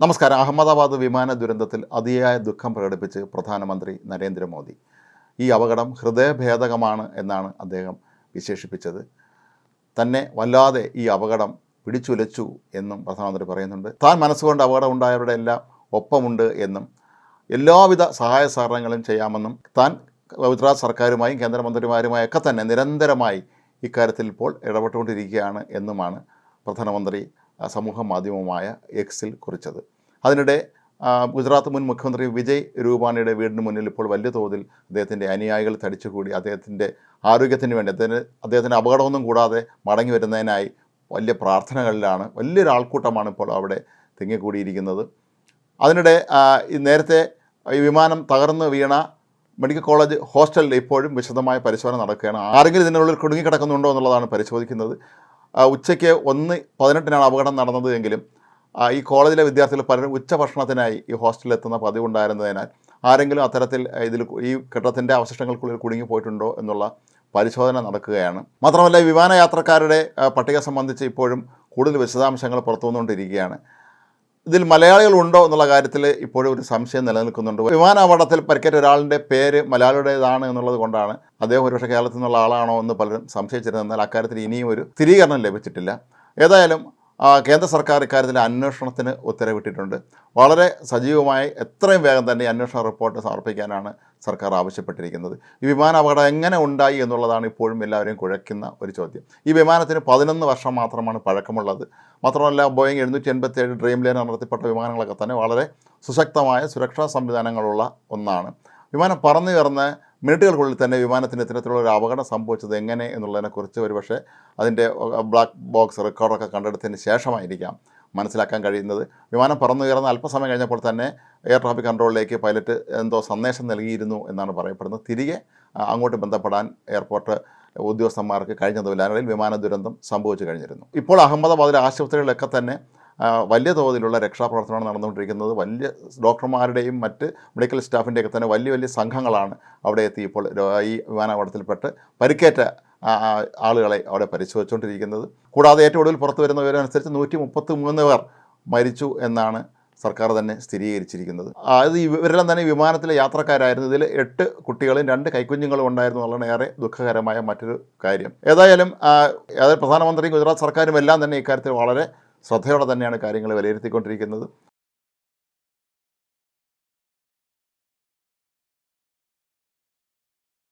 നമസ്കാരം. അഹമ്മദാബാദ് വിമാന ദുരന്തത്തിൽ അതിയായ ദുഃഖം പ്രകടിപ്പിച്ച് പ്രധാനമന്ത്രി നരേന്ദ്രമോദി. ഈ അപകടം ഹൃദയഭേദകമാണ് എന്നാണ് അദ്ദേഹം വിശേഷിപ്പിച്ചത്. തന്നെ വല്ലാതെ ഈ അപകടം പിടിച്ചുലച്ചു എന്നും പ്രധാനമന്ത്രി പറയുന്നുണ്ട്. താൻ മനസ്സുകൊണ്ട് അപകടം ഉണ്ടായവരുടെ എല്ലാം ഒപ്പമുണ്ട് എന്നും എല്ലാവിധ സഹായ സഹകരണങ്ങളും ചെയ്യാമെന്നും താൻ ഗുജറാത്ത് സർക്കാരുമായും കേന്ദ്രമന്ത്രിമാരുമായൊക്കെ തന്നെ നിരന്തരമായി ഇക്കാര്യത്തിൽ ഇപ്പോൾ ഇടപെട്ടുകൊണ്ടിരിക്കുകയാണ് എന്നുമാണ് പ്രധാനമന്ത്രി സമൂഹ മാധ്യമമായ എക്സിൽ കുറിച്ചത്. അതിനിടെ ഗുജറാത്ത് മുൻ മുഖ്യമന്ത്രി വിജയ് രൂപാണിയുടെ വീടിന് മുന്നിൽ ഇപ്പോൾ വലിയ തോതിൽ അദ്ദേഹത്തിന്റെ അനുയായികൾ തടിച്ചുകൂടി അദ്ദേഹത്തിന്റെ ആരോഗ്യത്തിന് വേണ്ടി അദ്ദേഹത്തിന് അദ്ദേഹത്തിന്റെ അപകടമൊന്നും കൂടാതെ മടങ്ങി വരുന്നതിനായി വലിയ പ്രാർത്ഥനകളിലാണ് വലിയൊരു ആൾക്കൂട്ടമാണ് ഇപ്പോൾ അവിടെ തിങ്ങിക്കൂടിയിരിക്കുന്നത്. അതിനിടെ നേരത്തെ ഈ വിമാനം തകർന്ന് വീണ മെഡിക്കൽ കോളേജ് ഹോസ്റ്റലിൽ ഇപ്പോഴും വിശദമായ പരിശോധന നടക്കുകയാണ്. ആരെങ്കിലും ഇതിനുള്ളിൽ കുടുങ്ങിക്കിടക്കുന്നുണ്ടോ എന്നുള്ളതാണ് പരിശോധിക്കുന്നത്. ഉച്ചയ്ക്ക് ഒന്ന് പതിനെട്ടിനാണ് അപകടം നടന്നത് എങ്കിലും ഈ കോളേജിലെ വിദ്യാർത്ഥികൾ പലരും ഉച്ചഭക്ഷണത്തിനായി ഈ ഹോസ്റ്റലിലെത്തുന്ന പതിവുണ്ടായിരുന്നതിനാൽ ആരെങ്കിലും അത്തരത്തിൽ ഇതിൽ ഈ കെട്ടിടത്തിന്റെ അവശിഷ്ടങ്ങൾക്കുള്ളിൽ കുടുങ്ങി പോയിട്ടുണ്ടോ എന്നുള്ള പരിശോധന നടക്കുകയാണ്. മാത്രമല്ല വിമാന വിമാനയാത്രക്കാരുടെ പട്ടിക സംബന്ധിച്ച് ഇപ്പോഴും കൂടുതൽ വിശദാംശങ്ങൾ പുറത്തുവന്നുകൊണ്ടിരിക്കുകയാണ്. ഇതിൽ മലയാളികൾ ഉണ്ടോ എന്നുള്ള കാര്യത്തിൽ ഇപ്പോഴും ഒരു സംശയം നിലനിൽക്കുന്നുണ്ട്. വിമാനാപകടത്തിൽ പരിക്കേറ്റ ഒരാളിന്റെ പേര് മലയാളിയുടേതാണ് എന്നുള്ളത് കൊണ്ടാണ് അദ്ദേഹം ഒരുപക്ഷെ കേരളത്തിൽ നിന്നുള്ള ആളാണോ എന്ന് പലരും സംശയിച്ചിരുന്നത് എന്നാൽ അക്കാര്യത്തിൽ ഇനിയും ഒരു സ്ഥിരീകരണം ലഭിച്ചിട്ടില്ല. ഏതായാലും കേന്ദ്ര സർക്കാർ ഇക്കാര്യത്തിൽ അന്വേഷണത്തിന് ഉത്തരവിട്ടിട്ടുണ്ട്. വളരെ സജീവമായി എത്രയും വേഗം തന്നെ അന്വേഷണ റിപ്പോർട്ട് സമർപ്പിക്കാനാണ് സർക്കാർ ആവശ്യപ്പെട്ടിരിക്കുന്നത്. ഈ വിമാന അപകടം എങ്ങനെ ഉണ്ടായി എന്നുള്ളതാണ് ഇപ്പോഴും എല്ലാവരെയും കുഴക്കുന്ന ഒരു ചോദ്യം. ഈ വിമാനത്തിന് പതിനൊന്ന് വർഷം മാത്രമാണ് പഴക്കമുള്ളത്. മാത്രമല്ല ബോയിങ് എഴുന്നൂറ്റി എൺപത്തി ഏഴ് ഡ്രീം ലൈൻ നടത്തിപ്പെട്ട വിമാനങ്ങളൊക്കെ തന്നെ വളരെ സുശക്തമായ സുരക്ഷാ സംവിധാനങ്ങളുള്ള ഒന്നാണ്. വിമാനം പറന്നു കയറുന്ന മിനിറ്റുകൾക്കുള്ളിൽ തന്നെ വിമാനത്തിന് ഇത്തരത്തിലുള്ള ഒരു അപകടം സംഭവിച്ചത് എങ്ങനെ എന്നുള്ളതിനെക്കുറിച്ച് ഒരുപക്ഷെ അതിന്റെ ബ്ലാക്ക് ബോക്സ് റെക്കോർഡൊക്കെ കണ്ടെടുത്തതിന് ശേഷമായിരിക്കാം മനസ്സിലാക്കാൻ കഴിയുന്നത്. വിമാനം പറന്നു കയറുന്ന അല്പസമയം കഴിഞ്ഞപ്പോൾ തന്നെ എയർ ട്രാഫിക് കൺട്രോളിലേക്ക് പൈലറ്റ് എന്തോ സന്ദേശം നൽകിയിരുന്നു എന്നാണ് പറയപ്പെടുന്നത്. തിരികെ അങ്ങോട്ട് ബന്ധപ്പെടാൻ എയർപോർട്ട് ഉദ്യോഗസ്ഥന്മാർക്ക് കഴിഞ്ഞതുമില്ല. അതിനിടയിൽ വിമാന ദുരന്തം സംഭവിച്ചു കഴിഞ്ഞിരുന്നു. ഇപ്പോൾ അഹമ്മദാബാദിലെ ആശുപത്രികളിലൊക്കെ തന്നെ വലിയ തോതിലുള്ള രക്ഷാപ്രവർത്തനമാണ് നടന്നുകൊണ്ടിരിക്കുന്നത്. വലിയ ഡോക്ടർമാരുടെയും മറ്റ് മെഡിക്കൽ സ്റ്റാഫിന്റെയൊക്കെ തന്നെ വലിയ വലിയ സംഘങ്ങളാണ് അവിടെ എത്തി ഇപ്പോൾ ഈ വിമാനാപകടത്തിൽപ്പെട്ട് പരിക്കേറ്റ ആളുകളെ അവിടെ പരിശോധിച്ചുകൊണ്ടിരിക്കുന്നത്. കൂടാതെ ഏറ്റവും ഒടുവിൽ പുറത്തു വരുന്ന വിവരമനുസരിച്ച് നൂറ്റി മുപ്പത്തി മൂന്ന് പേർ മരിച്ചു എന്നാണ് സർക്കാർ തന്നെ സ്ഥിരീകരിച്ചിരിക്കുന്നത്. അത് ഇവരെല്ലാം തന്നെ വിമാനത്തിലെ യാത്രക്കാരായിരുന്നു. ഇതിൽ എട്ട് കുട്ടികളും രണ്ട് കൈക്കുഞ്ഞുങ്ങളും ഉണ്ടായിരുന്നു എന്നുള്ളതാണ് ഏറെ ദുഃഖകരമായ മറ്റൊരു കാര്യം. ഏതായാലും പ്രധാനമന്ത്രിയും ഗുജറാത്ത് സർക്കാരും എല്ലാം തന്നെ ഇക്കാര്യത്തിൽ വളരെ ശ്രദ്ധയോടെ തന്നെയാണ് കാര്യങ്ങൾ വിലയിരുത്തിക്കൊണ്ടിരിക്കുന്നത്.